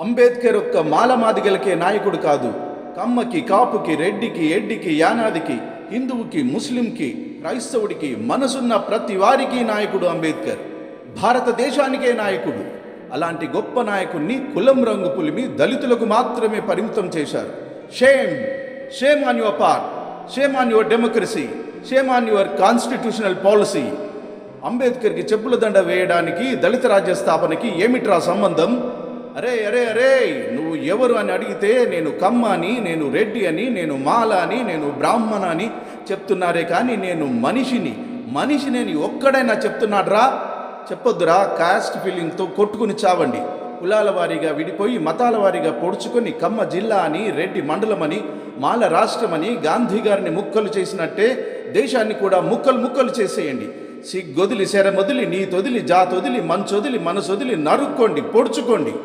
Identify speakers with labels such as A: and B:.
A: అంబేద్కర్ ఒక్క మాలమాదిగలకే నాయకుడు కాదు. కమ్మకి కాపుకి రెడ్డికి ఎడ్డికి యానాదికి హిందువుకి ముస్లింకి క్రైస్తవుడికి మనసున్న ప్రతి వారికి నాయకుడు అంబేద్కర్. భారతదేశానికే నాయకుడు. అలాంటి గొప్ప నాయకుణ్ణి కులం రంగు పులిమి దళితులకు మాత్రమే పరిమితం చేశారు. Shame shame on your part shame on your democracy shame on your constitutional policy అంబేద్కర్కి చెప్పుల దండ వేయడానికి దళిత రాజ్య స్థాపనకి ఏమిట్రా సంబంధం? అరే అరే అరే నువ్వు ఎవరు అని అడిగితే నేను కమ్మ అని నేను రెడ్డి అని నేను మాల అని నేను బ్రాహ్మణ అని చెప్తున్నారే కానీ నేను మనిషిని మనిషిని నేను ఒక్కడైనా చెప్తున్నాడ్రా? చెప్పొద్దురా కాస్ట్ ఫీలింగ్తో కొట్టుకుని చావండి. కులాల వారీగా విడిపోయి మతాల వారీగా పొడుచుకొని కమ్మ జిల్లా అని రెడ్డి మండలం అని మాల రాష్ట్రమని గాంధీ గారిని ముక్కలు చేసినట్టే దేశాన్ని కూడా ముక్కలు ముక్కలు చేసేయండి. సిగ్గొదిలి శరమొదిలి నీ తొదిలి జాతొదిలి మంచొదిలి మనసొదిలి నరుక్కోండి పొడుచుకోండి.